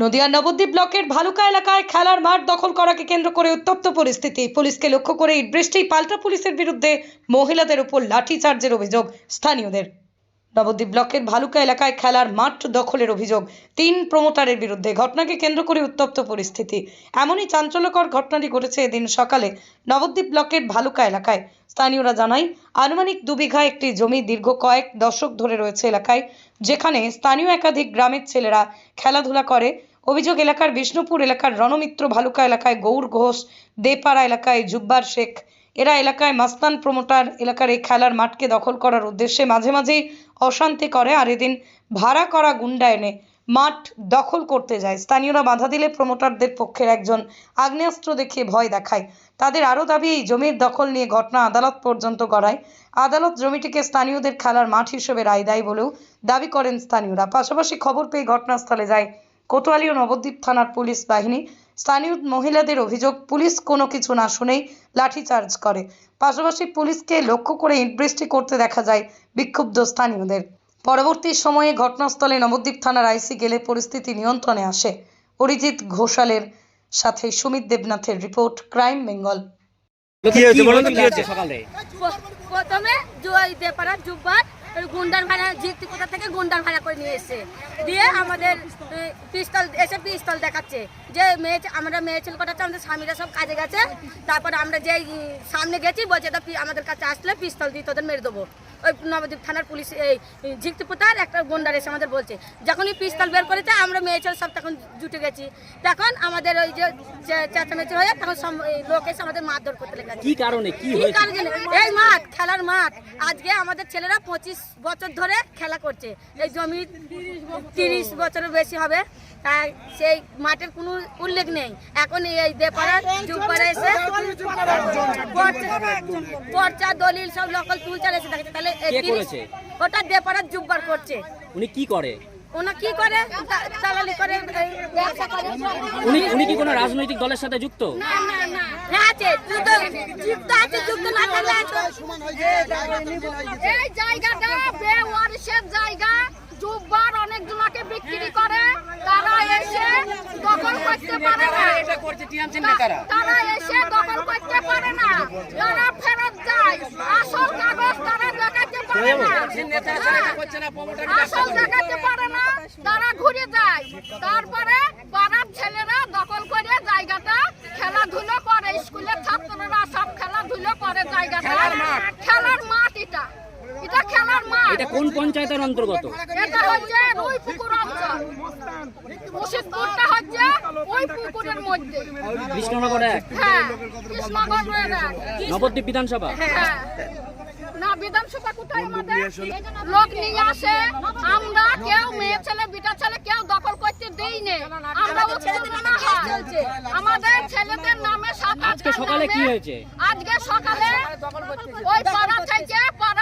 নদিয়ার নবদ্বীপ ব্লকের ভালুকা এলাকায় খেলার মাঠ দখল করাকে কেন্দ্র করে উত্তপ্ত পরিস্থিতি। পুলিশকে লক্ষ্য করে ইট বৃষ্টি পাল্টা পুলিশের বিরুদ্ধে মহিলাদের উপর লাঠিচার্জের অভিযোগ স্থানীয়দের। নবদ্বীপ ব্লকের ভালুকা এলাকায় খেলার মাঠ দখলের অভিযোগ তিন প্রমোটারের বিরুদ্ধে ঘটনাকে কেন্দ্র করে উত্তপ্ত পরিস্থিতি। এমনই চাঞ্চল্যকর ঘটনাটি ঘটেছে এদিন সকালে নবদ্বীপ ব্লকের ভালুকা এলাকায়। স্থানীয়রা জানায়, আনুমানিক দু বিঘা একটি জমি দীর্ঘ কয়েক দশক ধরে রয়েছে এলাকায়, যেখানে স্থানীয় একাধিক গ্রামের ছেলেরা খেলাধুলা করে অভিযোগ এলাকার বিষ্ণুপুর এলাকার রণমিত্র ভালুকা এলাকায় গৌর ঘোষ, দেপাড়া এলাকায় জুব্বার শেখ। এরা এলাকায় মাস্তান প্রমোটার এলাকার এই খেলার মাঠকে দখল করার উদ্দেশ্যে মাঝে মাঝেই অশান্তি করে আর এদিন ভাড়া করা গুন্ডা এনে মাঠ দখল করতে যায়। স্থানীয়রা বাধা দিলে প্রমোটারদের পক্ষের একজন আগ্নেয়াস্ত্র দেখিয়ে ভয় দেখায়। তাদের আরও দাবি, এই জমির দখল নিয়ে ঘটনা আদালত পর্যন্ত গড়ায়। আদালত জমিটিকে স্থানীয়দের খেলার মাঠ হিসেবে রায় দেয় বলেও দাবি করেন স্থানীয়রা। পাশাপাশি খবর পেয়ে ঘটনাস্থলে যায় কোতোয়ালি ও নবদ্বীপ থানার পুলিশ বাহিনী স্থানীয় মহিলাদের অভিযোগ পুলিশ কোনো কিছু না শুনেই লাঠিচার্জ করে। পাশাপাশি পুলিশকে লক্ষ্য করে ইটবৃষ্টি করতে দেখা যায় বিক্ষুব্ধ স্থানীয়দের। পরবর্তী সময়ে ঘটনাস্থলে নবদ্বীপ থানার আইসি গেলে পরিস্থিতি নিয়ন্ত্রণে আসে। অরিজিৎ ঘোষালের সাথে সুমিত দেবনাথের রিপোর্ট ক্রাইম বেঙ্গল। কি হয়েছে? বলুন কি হয়েছে? সকালে প্রথমে জুয়াই দেপাড়া জুব্বার গুন্ডার ভাড়া জিতি কোথা থেকে গুন্ডার ভাড়া করে নিয়ে এসছে? দিয়ে আমাদের পিস্তল, এসে পিস্তল দেখাচ্ছে। যে মেয়ে আমরা মেয়ে ছেলে কটাচ্ছে, আমাদের স্বামীরা সব কাজে গেছে। তারপর আমরা যে সামনে গেছি, বলছে আমাদের কাছে আসলে পিস্তল দিয়ে তোদের মেরে দেবো। ওই নবদ্বীপ থানার পুলিশ এই ঝিকতিপুতার একটা গুন্ডার এসে আমাদের বলছে যখনই পিস্তল বের করেছে আমরা মেয়ে ছেলে সব তখন জুটে গেছি। তখন আমাদের ওই যে চেঁচামেচি হয়ে তখন লোক এসে আমাদের মারধর করতে লেগেছে। কি কারণে? কি কারণে? এই মাঠ খেলার মাঠ। আজকে আমাদের ছেলেরা পঁচিশ বছর ধরে খেলা করছে। এই জমি তিরিশ বছরের বেশি হবে। সেই মাঠের কোনো উল্লেখ নেই। এখন এই দেপাড়া চুপাড়া এসে পর্চা- দলিল সব এসে তাহলে কে করেছে? ওটা জুব্বার করছে। উনি কি করে? ওনা কি করে? দালালি করে ব্যবসা করে উনি উনি কি কোনো রাজনৈতিক দলের সাথে যুক্ত? না না না। হ্যাঁ আছে। যুক্ত যুক্ত আছে যুক্ত না থাকলে। এই জায়গাটা বেওয়ারিশের জায়গা। জুব্বার অনেক জনাকে বিক্রি করে। তারা এসে দখল করতে পারে না। তা- তারা এসে দখল করতে পারে তারা ফেরত যায় আসল কাগজ তারা দেখাতে পারে না। হ্যাঁ, আসল দেখাতে পারে না তারা ঘুরে যায়। তারপরে পাড়ার ছেলেরা দখল করে জায়গাটা খেলাধুলো করে স্কুলের ছাত্ররা সব খেলাধুলো করে জায়গাটা। খেলার মাঠ এটা। এটা খেলার এটা কোন পঞ্চায়েতের অন্তর্গত? এটা হচ্ছে ওই পুকুর অঞ্চল। মুর্শিদপুরটা হচ্ছে ওই পুকুরের মধ্যে। কৃষ্ণনগর এক? হ্যাঁ এক। নবদ্বীপ বিধানসভা? হ্যাঁ। না বিধানসভা কোথায় আমাদের? লোক নিয়ে আসে। আমরা কেউ মেয়ে ছেলে বিটা ছেলে কেউ দখল করতে দেই নে। আমরা উত্তেজনা হয়। আমাদের ছেলেদের নামে সাত আজকে সকালে কি হয়েছে? আজকে সকালে ওই পাড়া থেকে লোক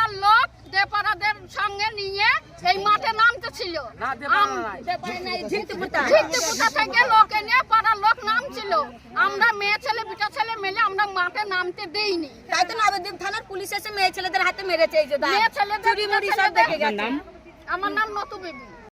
দেপাড়াদের সঙ্গে নিয়ে এই মাঠে নামতেছিল। ঝিকতিপুতা থেকে লোক এনে পাড়ার লোক নামছিল। আমরা মেয়ে ছেলে বিটা ছেলে মেলে আমরা মাঠে নামতে দেইনি। তাই তো নবদ্বীপ থানার পুলিশ এসে মেয়ে ছেলেদের হাতে মেরেছে এই যে মেয়ে ছেলেদের আমার নাম নতু বেবি